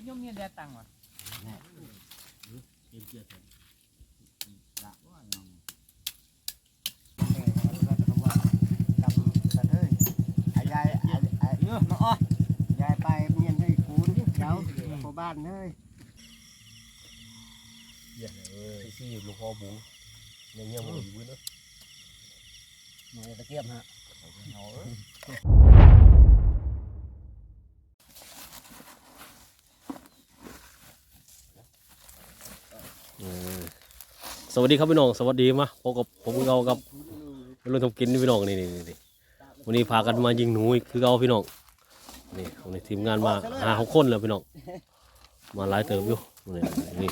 แล้วย่อมเนี่ยได้ตังค์วะเตรียมเกียร์เถอะละว่ายังเออแล้ สวัสดีครับพี่น้องสวัสดีมาพบกับผมเรากับรุ่นทำกินนี่พี่น้องนี่นี่นี่วันนี้พากันมายิงหนูอีกคือเราพี่น้องนี่วันนี้ทีมงานมาหาหกคนแล้วพี่น้องมาหลายเติมอยู่นี่นี่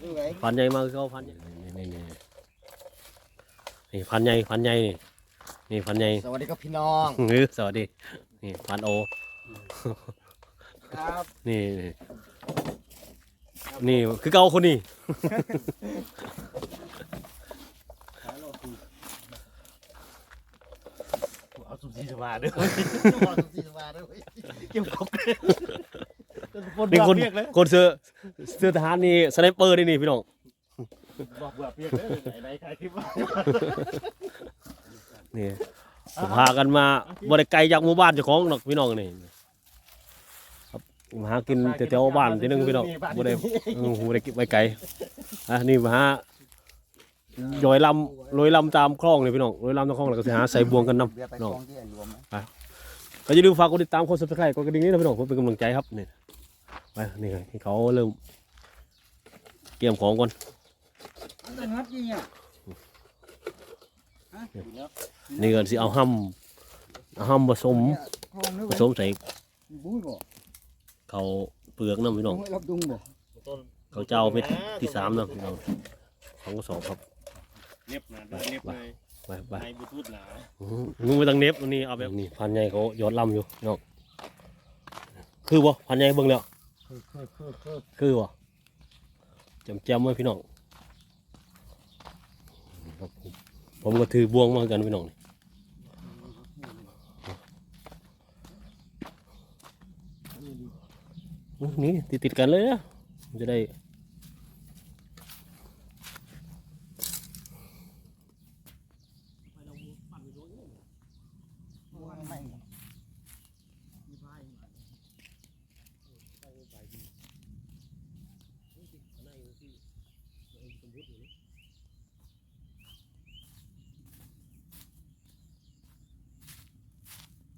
ดูไงพันใหญ่มากคือเขาพันใหญ่นี่นี่นี่นี่พันใหญ่พันใหญ่นี่นี่พันใหญ่สวัสดีครับพี่น้องเออสวัสดีนี่พันโอครับนี่ นี่นี่คือเก่าคนนี้เอาสุสีสบายด้วยขอสุสีสบายด้วยเกี่ยวกับนี่คนคนเสื้อเสื้อทหารนี่สไนเปอร์นี่นี่พี่น้องบอกเบื่อเปียกเลยไหนใครที่ว่านี่ผมพากันมาบริไกลจากหมู่บ้านเจ้าของหรอกพี่น้องนี่ครับ มาหากินแถวๆบ้านทีนึงพี่น้องบ่ได้เออบ่ได้กินไปไกลอะนี่มาหาลอยลำลอยลำตามคลองเลยพี่น้องลอยลำตามคลองแล้วก็สิหาใส่บวงกันนำเบียร์ไปพี่น้องกองที่ไอ้รวมนะก็อย่าลืมฝากกดติดตามคนสับสไครต์กดกระดิ่งนี้นะพี่น้องเพื่อเป็นกำลังใจครับนี่ไปนี่ไงที่เขาเริ่มเตรียมของก่อนอันนั้นครับจริงอะนี่ก็สิเอาห้ำเอาห้ำผสมคลองนึกผสมใส่บุ้ยบ่ เขาวเปลือกนะพี่น้องต้องรับดุงบ่เขาวเจ้าเม็ดที่สามนะพี่น้องสองกระสอบครับเน็บนะเน็บเลยไปไปในบลูทูธหนาอื้อหือมึงไม่ต้องเน็บอันนี้เอาแบบนี้พันใหญ่เขายอดลำอยู่พี่น้องคือบ่พันใหญ่เบิ่งแล้วคือคือคือคือคือบ่จำจำๆไว้พี่น้องครับผมผมก็ถือบวงมาเหมือนกันพี่น้องนี่อื้อ นี่ติดติดกันเลยนะจะได้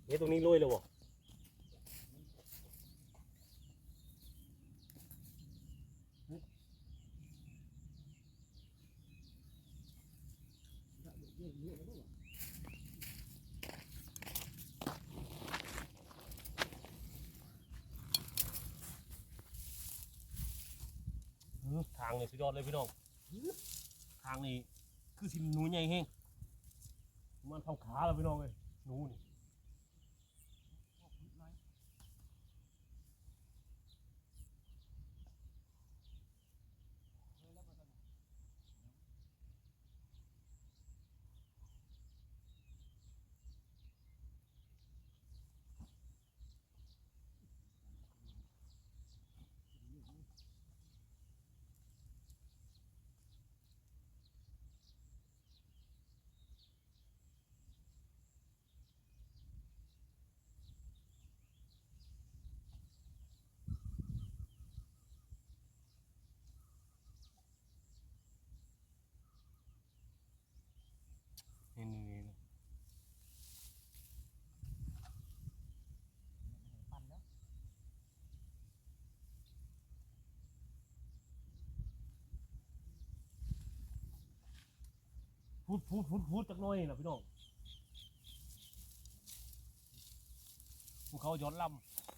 เนี่ยตรงนี้โรยเลยบ่ทางนี่ สุดยอดเลยพี่น้องทางนี้คือสิหนูใหญ่แห้งมันเท่าขาแล้วพี่น้องเลยหนูนี่ นี่นี่นี่นพูดพูดพูดพูดจักหน้อยนะพี่น้องภูเขาย้อนลำ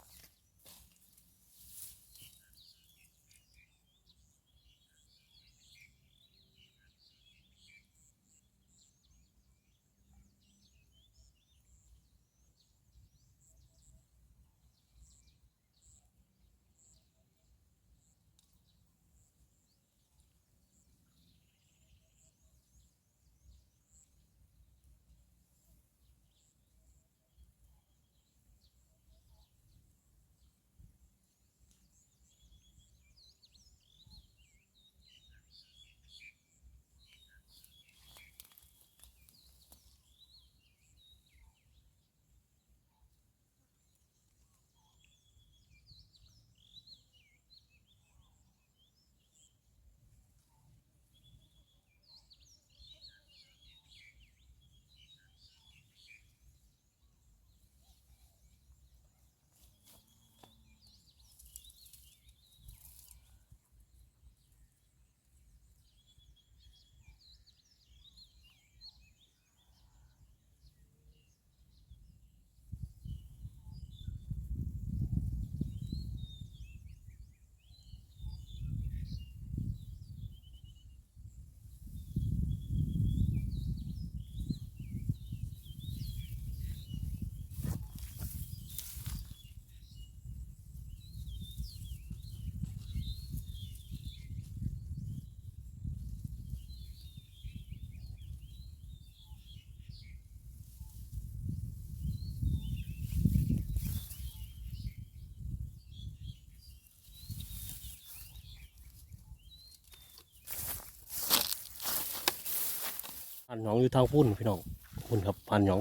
นหยองอยู่ทางพุ่นพี่น้องพุ่นครับพันหยอง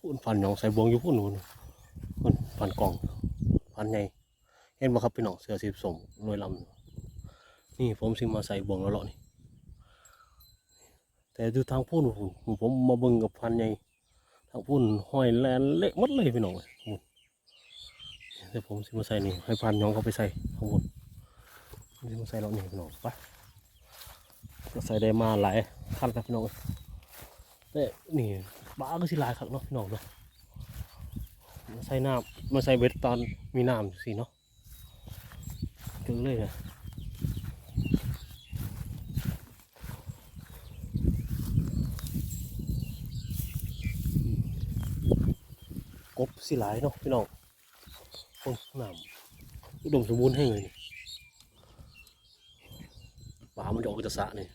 พุ่นพันหยองใส่บวงอยู่พุ่นพุ่นพุ่นพันกล่องพันใหญ่เห็นบ่ครับพี่น้องเสือสีสมรวยลำนี่ผมสิมาใส่บวงแล้วเลาะนี่แต่อยู่ทางพุ่นพุ่นผมมาเบิ่งกับพันใหญ่ทางพุ่นห้อยแลนเละหมดเลยพี่น้องพุ่นแต่ผมสิมาใส่นี่ให้พันหยองเขาไปใส่ข้างบนผมสิมาใส่แล้วนี่พี่น้องไป ก็ใส่ได้มาหลายคันครับพี่น้องแต่นี่บ้าก็สิหลายครับเนาะพี่น้องเนาะมาใส่น้ำมาใส่เบ็ดตอนมีน้ำสิเนาะเกินเลยนะกบสิหลายเนาะพี่น้องโอ้ยน้ำอุดมสมบูรณ์ให้เลยนี่ ปลามันจะออกจากสระนี่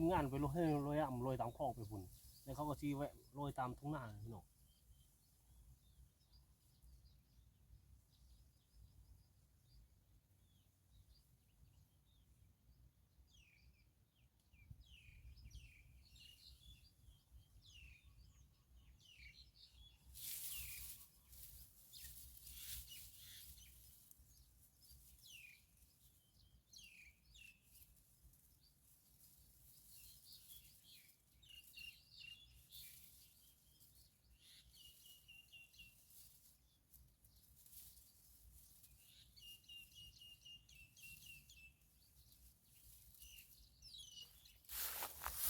มงานไปโรยให้โรยอ่ำโรยตามคลองไปพุ่นแล้วเขาก็ชี้ไว้โรยตามทุ่งนาพี่น้อง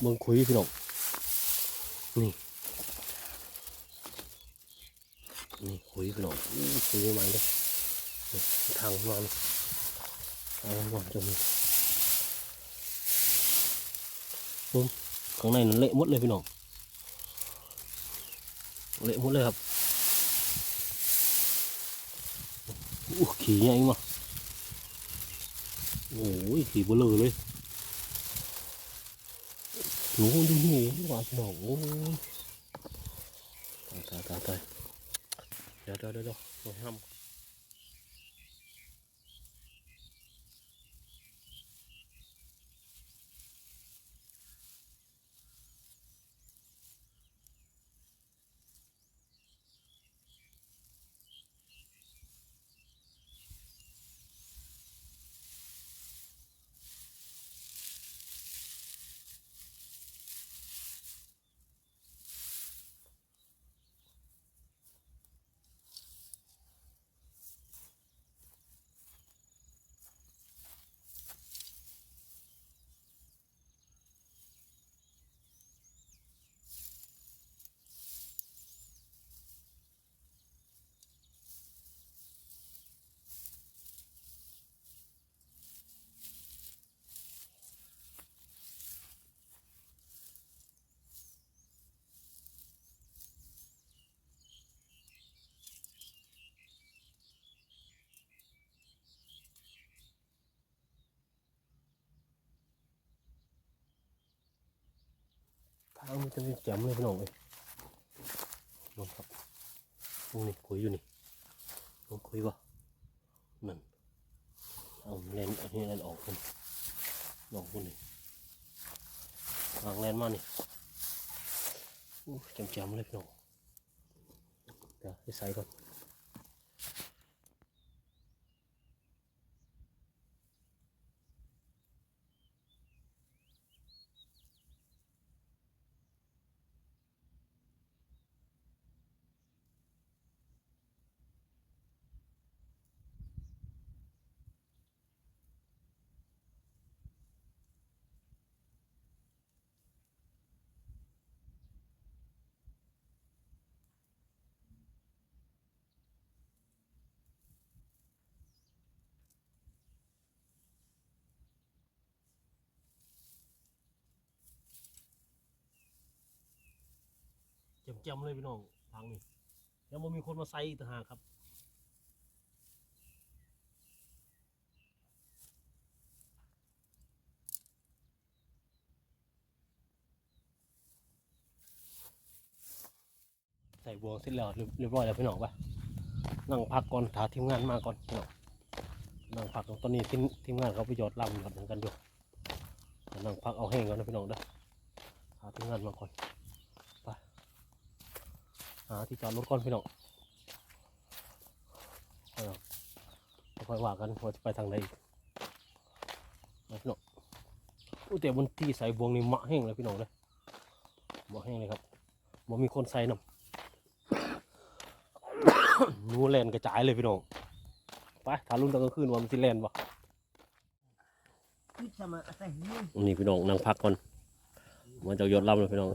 เมืองคุยพี่น้องนี่นี่คุยพี่น้องคุยมาเลยทางมาเลยทางมาจะมีปุ๊บข้างในนั่นเละมดเลยพี่น้องเละมดเลยครับอู้ขี่ใหญ่มาโอ้ยขี่เบลอเลย หนูดูหนูว่าพี่น้องโอ้ยตายตายตายตายเดี๋ยวเดี๋ยวเดี๋ยวเดี๋ยวหน่อยห้าม ทางมันจะมีแจ่มเลยพี่น้องเลยนองครับตรงนี้คุยอยู่นี่ลองคุยป่ะนั่นเอาเลนอันนี้เลนออกคนลองคนนี่วางเลนมานี่อู้แจ่มๆเลยพี่น้องเดี๋ยวไปใส่ก่อน จำเลยพี่น้องทางนี้ยังบ่มีคนมาใส่ต่างหากครับใส่บวงเสร็จแล้วเรียบร้อยแล้วพี่น้องไปนั่งพักก่อนถาทีมงานมาก่อนพี่น้องนั่งพักตอนนี้ทีมทีมงานเขาไปหยอดลำกันกันอยู่นั่งพักเอาแห้งก่อนนะพี่น้องเด้อหาทีมงานมาก่อน หาที่จอดรถก่อนพี่น้องเอาล่ะค่อยว่ากันว่าจะไปทางไหนอีกไปพี่น้องอู้แต่บนที่ใส่บวงนี่เหมาะแห้งเลยพี่น้องเลยเหมาะแห้งเลยครับบ่มีคนใส่นำหนูแลนกระจายเลยพี่น้องไปถารุ่นตอนกลางคืนว่ามันสิแลนบ่คิดจะมาแต่งนี่นี่พี่น้องนั่งพักก่อนมันจะยศลำเลยพี่น้อง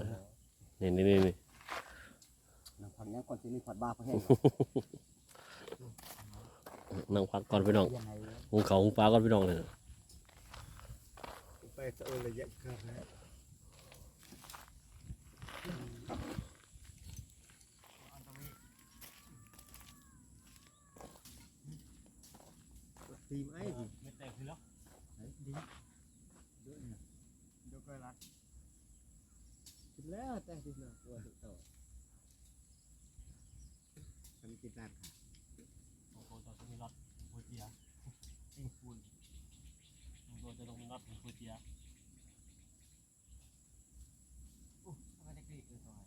นี่นี่นี่ นี่น้ำพันนี้ก่อนที่นี่ผัดบ้าเพราะแห้งนั่งพักก่อนพี่น้องยังไงหุงเขาวหุงปลาก่อนพี่น้องเลยไปจะเออละเอียดครับตีมไอ้ดิไม่แตกคือแล้วดีเยอะเนี่ยเดี๋ยวก็รักกินแล้วแต่กินนะตัว ต่อทำกินร้านค่ะบางคนจะมีน็อตหัวเจียอิงฟูนบางคนจะต้องมีน็อตหัวเจียไม่ได้กรีดเลยซอย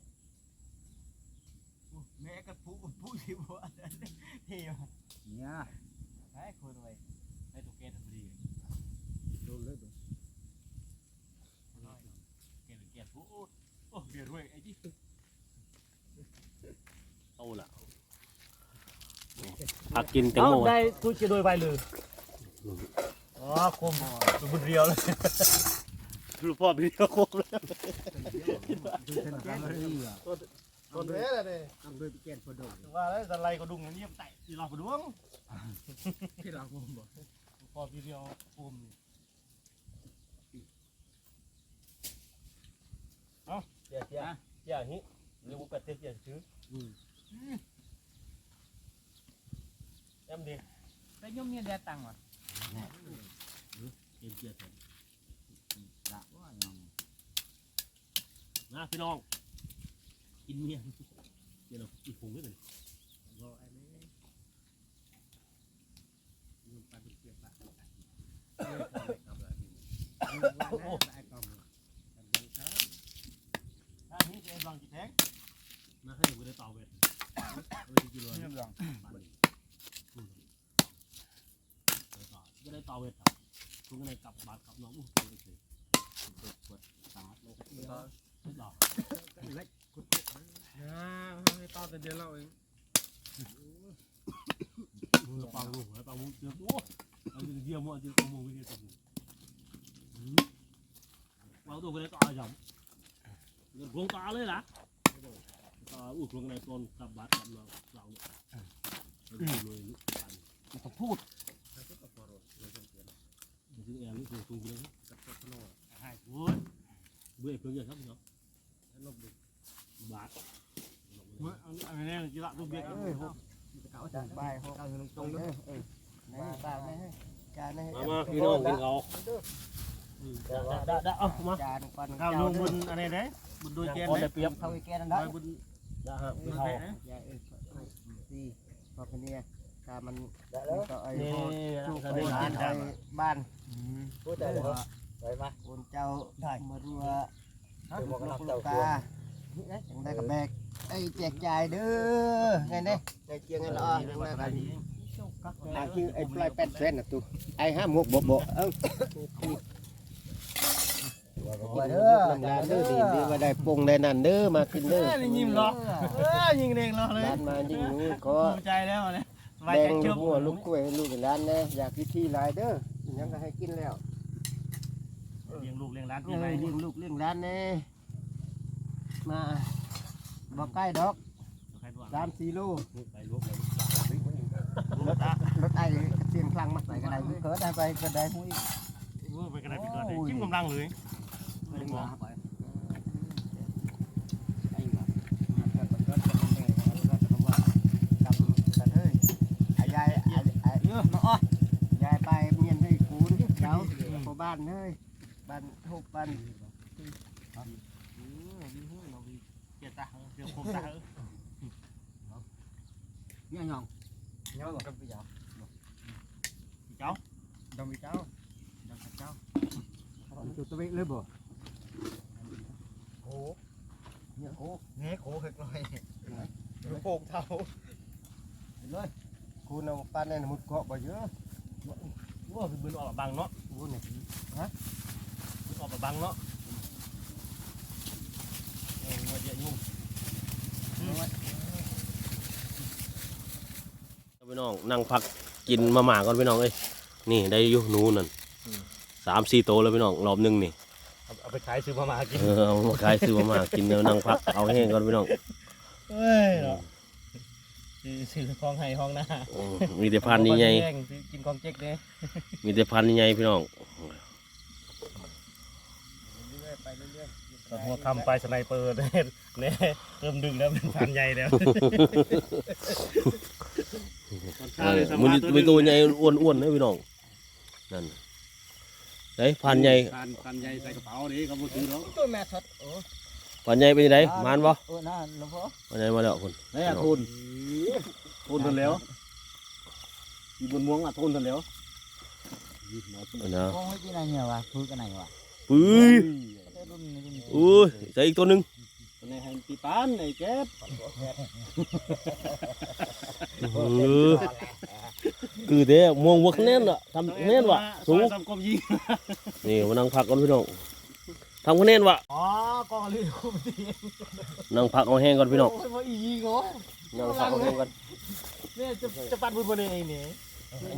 แม่กับผู้กับผู้ที่บัวเที่ยวเนี่ยใช่คนไว้ให้ตัวเกตพอดีดูเลยดูเกตเกตโอ้โอ้เบียร์ด้วยไอ้ที่เอาละ พักกินแตงเอาโมได้ทุจะโดยไปเลยอ๋อคมเป็นบุญเรียวเลยลูกพ่อพี่เดียวคมเลยดูเส้นแก้มเลยอะคนเด้อเลยต้องด้วยแก้มพอดกว่าแล้วสไลก็ดุงอย่างนี้ไต่ที่เราไปดุงที่เราผมบอกพ่อพี่เดียวคมเอาเดี๋ยวเดี๋ยวเดี๋ยวนี้เดี๋ยวเป็ดเดี๋ยวซื้อแอมดี แต่ ยุ่งเนี่ยเดียตังวะเอ็นเกียร์ละว่ายังนะพี่น้อง กินเมียเดี๋ยวเราอีกผงด้วยกันรอไอ้นี่ยุ่งปลาดุกเปียกปลาโอ้ไอ้กอม ถ้านี้จะลองกี่แทง นะให้ผมได้เตาเวทเอาไปกินเลย เรื่องลอง ก็ได้เตาเวทอะคุณ กับลับน้องอู้ตัวเลยเปิดตาลงเดียวนิดหน่อยเล็กกุดนะให้ต่อแต่เดียวเราเองกระเป๋าลูกกระเป๋าลูกเดียวโอ้เอาเดียวมั่วเดียวมั่วไปเดียวตัวเราตัวก็ได้ต่อจำเงินพวงตาเลยล่ะตาอู้พวงในตอนกลับบาทกลับเราเราเลยมันต้องพูด ถึงแอร์นี่ถูกถูกเลยให้โอ้ยเบื่อเพื่อนเยอะครับเนาะลบดิบาทเมื่ออันนี้กีฬาลูกเบียดเอ้ยเก่าถึงใบหกเอาถึงตรงเลยเออมาตาไม่ให้จานให้มามาพี่น้องกินเขาได้ได้เอามาจานปันข้าวลงบุญอะไรเด้บุญโดยแกนเด้ได้เปรียบเท่าไอ้แกนั่นได้บุญได้ฮะบุญเขาแพ้นะสี่พอคนนี้ ตามันก็ไอ้นี่จุกเขาไปได้บ้ากินนไอ้บ้านพูดได้เลยไปมาคนเจ้ามารัวลูกลูกตาอย่างได้กับแบกไอ้แจกจ่ายเด้อไงเนี่ยไงเจียงไงละอะนั่งนั่งอะคือไอ้ปลายแป้นเส้นน่ะตุ๊ไอ้ห้าหมวกโบโบเอ้าว่าเด้อร้านเด้อดีดีว่าได้ปรุงได้นั่นเด้อมากินเด้อยิ้มหรอเออยิงเร่งรอเลยร้านมายิ่งนู้นก็ภูมิใจแล้วเนี่ย ไว้แบ่ใจงจุ๊บหัวลูกกล้วยให้ลูกร้านนะอยากพิธีหลายเด้อยังก็ให้กินแล้วเลี้ยงลูกเลี้ยงหลานเอที่อไหนเลี้ยงลูกเลี้ยงร้านแน่มาบ่ใกล้ดอกใครตัวสามสี่โลไปลวกเลยรถอะรถไอ้เสียงคลังมาใส่กระไดเกิดได้ไปกระไดหุ้ยไปกระไรไปเกิดจิ้มกำลังเลยไปหัวไปไอ้หัวไป บ้านเลยบ้านทุบบ้านเกียรตาเดี๋ยวคมตาเนี่ย nhong nhau rồi bây giờ เจ้า đồng với cháu đồng với cháu tụi tôi biết lên bờ โอ้ nhớ cố แง่โคเห็ดลอยโป่งเท่า lên cô nào pan này là một cọ bao nhiêu ว่าคือบืนออก มาบังเนาะ cô này บืนออกมาบังเนาะเองมาเยอะยุ่งพี่น้องนั่งพักกินมาหมาก่อนพี่น้องเอ้ยนี่ได้อยู่หนูนั่นสามสี่โตวแล้วพี่น้องรอบหนึงนี่เอาไปขายซื้อมามากินเออเอามาขายซื้อมาหมากินแล้วนั่งพักเอาแห้งก่อนพี่น้องเฮ้ยเนาะซื้อคลองไห้ห้องหน้าอืมมีแต่พันธุ์ใหญ่กินกองเจ๊กเนี่ยๆมีแต่พันธุ์ใหญ่ๆพี่น้อง ไปเรื่อย ตอน หัวคำไปสไนเปอร์เนี่ยเนี่ยเริ่มดึงแล้วเป็นพันใหญ่แล้วเออมันมีตัวใหญ่อ้วนๆนะพี่น้องนั่นไอ้พันธุ์ใหญ่พันพันใหญ่ใส่กระเป๋านี่เขาบ่ซื้อหรอก tôi mẹ thật ủa พันธุ์ใหญ่เป็นยังไงมานบ่ ủa nó nó phó พันธุ์ใหญ่มาแล้วคนนี่อะทุนทุนทันแล้วอยู่บนม่วงอะทุนทันแล้วเอานะ con cái này nhiều à thôi cái này à ปื้ย cái đun này đun อุ้ยใส่อีกตัวหนึงในให้ปีปานในแก๊บเออคือเด้ม่วงวัวคะแนนละทำคะแนนวะสูงซอยซ้ำกบยิงนี่มานั่งพักก่อนพี่น้องทำคะแนนวะอ๋อกองลือคุ้มดีนั่งพักเอาแห้งก่อนพี่น้องโอ้ยว่าอียิงเหรอนั่งพักเอาแห้งก่อนเนี่ยจะจะปัดบุญบนเองเนี่ย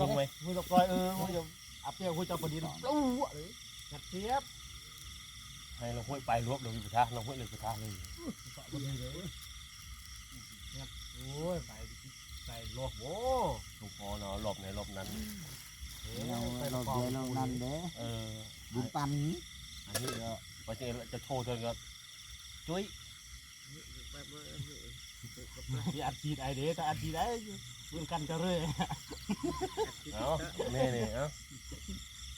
ลงไหมมือตกลอยเออมือจะอับเปียกหัวเจ้าประดิษฐ์ปลู่เลยกัดเทียบ ให้เราห้วยไปรวบเลยพิธาเราห้วยเลยพิธาเลยโอ้ยไปไปโลกโว้ลูกพอเนาะหลบในหลบนั้นเราเราเดี๋ยวเรานั่นเด้เออบุญปันอันนี้ก็พอเจอจะโชว์จนก็จุ้ยที่อัดฉีดไอเดียแต่อัดฉีดไอ้เรื่องกันจะเรื่อยเอาแน่นี่เอา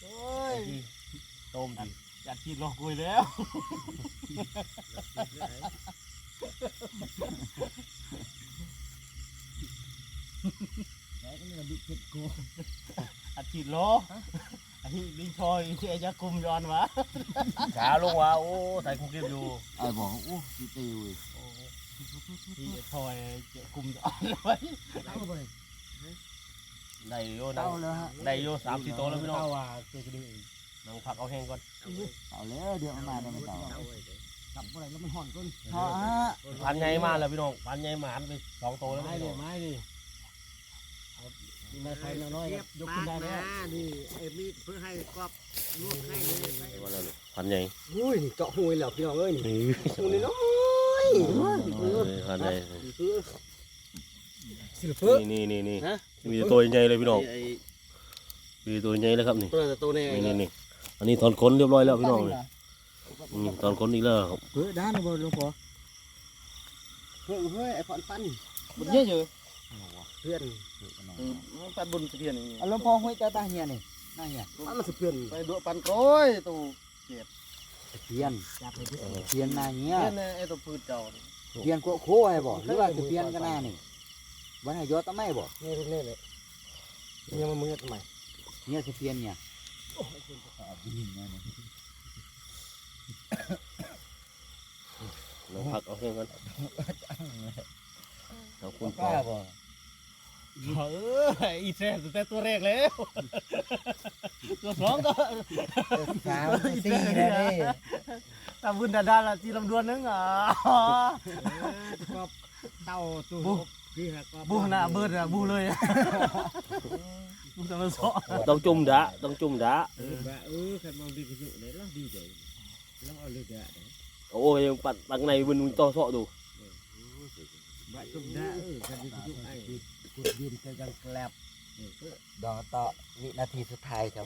โอ้ยที่ต้มดิ อัดฉีดหลอกกุยแล้ว cái này là bị chết cô อัดฉีดล้อไอ้ลิงชอยที่ไอ้ยาคุมย้อนวะขาลงว่าโอ้ใส่คุกเรียบอยู่ ai bỏ u đi tiêu rồi ที่ชอยจะคุมย้อนไว้ได้โยนั่ง tao là ได้โยสามสี่โตวแล้วพี่น้องเต้าว่าเจอกระดิ่งนั่งพัก เอาแห้งก่อน tao lấy được mà đây mà tao จับอะไรแล้วมันห่อนก้น họ á พันใหญ่มาแล้วพี่น้องพันใหญ่มาหันไปสองโตวแล้วไม้พี่ดิน้องไม้ดิไม้ไทยน้อยยกขึ้นได้แล้วนี่เอ็มีเพื่อให้กรอบลวกให้เลยมาแล้วนี่พันใหญ่อุ้ยเจาะหวยแล้วพี่น้องเอ้ยนี่นี่หูนี่น้อยพันใหญ่สิลเพื่อนี่นี่นี่ฮะมีแต่ตัวใหญ่เลยพี่น้องมีแต่ตัวใหญ่เลยครับนี่เพื่อจะตัวนี้นี่นี่นี่ อันนี้ถอนขนเรียบร้อยแล้วพี่น้องนี่นี่ถอนขนอีกแล้วครับเพื่อด้านบนหลวงพ่อเพื่อเพื่อไอ้ฝันปันบุญเยอะอยู่เพื่อนมันปันบุญเพียนอย่างนี้หลวงพ่อห้วยเจ้าตาเฮียนี่นั่นเฮียมันสิเพื่อนไปดูปันก้อยตูเพียนเพียนนาเงี้ยเนี่ยไอ้ตัวพืชเจ้าเพียนโคโค้ไอ้บ่หรือว่าสิเพียนกันหน้านี่วันให้ยอดตะไม่บ่เนี่ยทุกเนี่ยเลยเนี่ยมันมึงทำไมเนี่ยสิเพียนเนี่ย เราพักเอาแห้งก่อนเอาคุณพ่อเอออีแซ่แต่ตัวแรกแล้ว ตัวสองก็สามสี่แล้วนี่ตามบุญดาดาละจีลำดวนนึงอะเต้าตู้บูบูหน้าเบิดอะบูเลย บูจังเลยสอต้องจุ่มดะต้องจุ่มดะเออเออใครมองดีก็อยู่ไหนล่ะดีเด้แล้วเอาเลยเด้อโอ้ยปัดปักในมันต่อเสาะดูบะจุ่มได้เออกันดีก็อยู่ไอ้กุดดินจะยังแกลบดอกต่อวินาทีสุดท้ายจ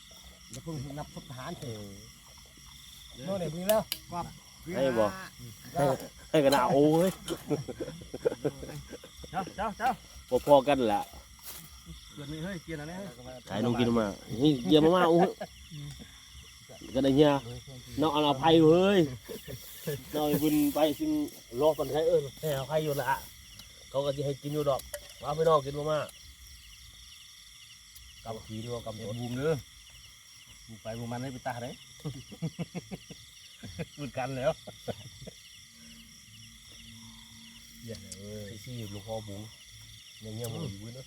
ำแล้วเพิ่งนับสุดทหารเถอะโน่นเดี๋ยวนี้แล้วกอบให้บอกให้ให้กระดาษโอ้ยเจ้าเจ้าเจ้าพอๆกันแหละ เกิดนี่เฮ้ยเกียร์อะไรเฮ้ยขายนมกินมานี่เยี่ยมมากๆโอ้ยก็ได้เนี่ยน้องเอาอภัยเว้ยน้องไอ้บุญไปซึ่งรอปันใช้เอิ้นให้อภัยอยู่ละเขาก็จะให้กินอยู่ดอกมาพี่น้องกินมากๆกำขีด้วยกำเด็ต้ดนบูมเด้อบูมไปบูมมันได้ไปตาได้พูดกันแล้วซี่ซี่ลูกพ่อบุ้งเนี่ยเงี้ยมันอยู่เนาะ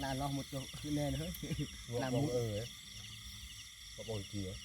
แน่เลยปองเออก็ปองเกียร์